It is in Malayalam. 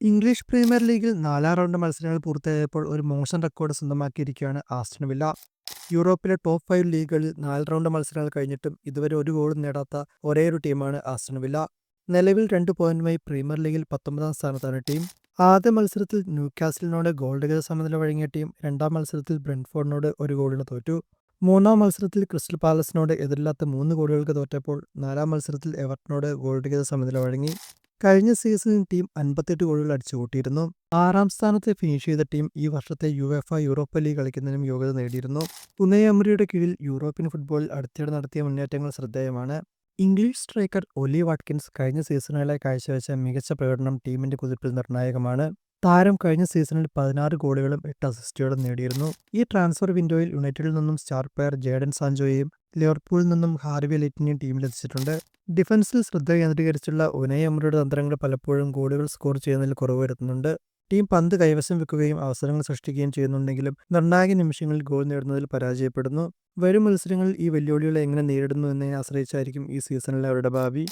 ഇംഗ്ലീഷ് പ്രീമിയർ ലീഗിൽ നാലാം റൗണ്ട് മത്സരങ്ങൾ പൂർത്തിയായപ്പോൾ ഒരു മോശം റെക്കോർഡ് സ്വന്തമാക്കിയിരിക്കുകയാണ് ആസ്റ്റൺ വില്ല. യൂറോപ്പിലെ ടോപ്പ് ഫൈവ് ലീഗുകളിൽ നാല് റൗണ്ട് മത്സരങ്ങൾ കഴിഞ്ഞിട്ടും ഇതുവരെ ഒരു ഗോളും നേടാത്ത ഒരേയൊരു ടീമാണ് ആസ്റ്റൺ വില്ല. നിലവിൽ രണ്ട് പോയിന്റുമായി പ്രീമിയർ ലീഗിൽ പത്തൊമ്പതാം സ്ഥാനത്താണ് ടീം. ആദ്യ മത്സരത്തിൽ ന്യൂക്കാസിലിനോട് ഗോൾ രഹിത സമനില വഴങ്ങിയ ടീം. രണ്ടാം മത്സരത്തിൽ ബ്രെൻഫോർഡിനോട് ഒരു ഗോളിന് തോറ്റു. മൂന്നാം മത്സരത്തിൽ ക്രിസ്റ്റൽ പാലസിനോട് എതിരില്ലാത്ത മൂന്ന് ഗോളുകൾക്ക് തോറ്റപ്പോൾ നാലാം മത്സരത്തിൽ എവർട്ടനോട് ഗോൾ രഹിത സമനില വഴങ്ങി. കഴിഞ്ഞ സീസണിൽ ടീം അൻപത്തെട്ട് ഗോളുകൾ അടിച്ചു കൂട്ടിയിരുന്നു. ആറാം സ്ഥാനത്ത് ഫിനിഷ് ചെയ്ത ടീം ഈ വർഷത്തെ യു എഫ് യൂറോപ്പ ലീഗ് കളിക്കുന്നതിനും യോഗ്യത നേടിയിരുന്നു. പുനയ എമറിയുടെ കീഴിൽ യൂറോപ്യൻ ഫുട്ബോളിൽ അടുത്തിടെ നടത്തിയ മുന്നേറ്റങ്ങൾ ശ്രദ്ധേയമാണ്. ഇംഗ്ലീഷ് സ്ട്രൈക്കർ ഒലി വാട്കിൻസ് കഴിഞ്ഞ സീസണുകളെ കാഴ്ചവെച്ച മികച്ച പ്രകടനം ടീമിന്റെ കുതിപ്പിൽ നിർണായകമാണ്. താരം കഴിഞ്ഞ സീസണിൽ പതിനാറ് ഗോളുകളും എട്ട് അസിസ്റ്റുകളും നേടിയിരുന്നു. ഈ ട്രാൻസ്ഫർ വിൻഡോയിൽ യുണൈറ്റഡിൽ നിന്നും സ്റ്റാർ പ്ലെയർ ജേഡൻ സാൻജോയെയും ലിവർപൂളിൽ നിന്നും ഹാർവി ലിറ്റിനെയും ടീമിലെത്തിച്ചിട്ടുണ്ട് ഡിഫൻസിൽ ശ്രദ്ധ കേന്ദ്രീകരിച്ചുള്ള ഉനയ അമ്രയുടെ തന്ത്രങ്ങൾ പലപ്പോഴും ഗോളുകൾ സ്കോർ ചെയ്യുന്നതിൽ കുറവ് വരുത്തുന്നുണ്ട്. ടീം പന്ത് കൈവശം വെക്കുകയും അവസരങ്ങൾ സൃഷ്ടിക്കുകയും ചെയ്യുന്നുണ്ടെങ്കിലും നിർണായക നിമിഷങ്ങളിൽ ഗോൾ നേടുന്നതിൽ പരാജയപ്പെടുന്നു. വരും മത്സരങ്ങളിൽ ഈ വെല്ലുവിളികളെ എങ്ങനെ നേരിടുന്നു എന്നതിനെ ആശ്രയിച്ചായിരിക്കും ഈ സീസണിലെ അവരുടെ ഭാവി.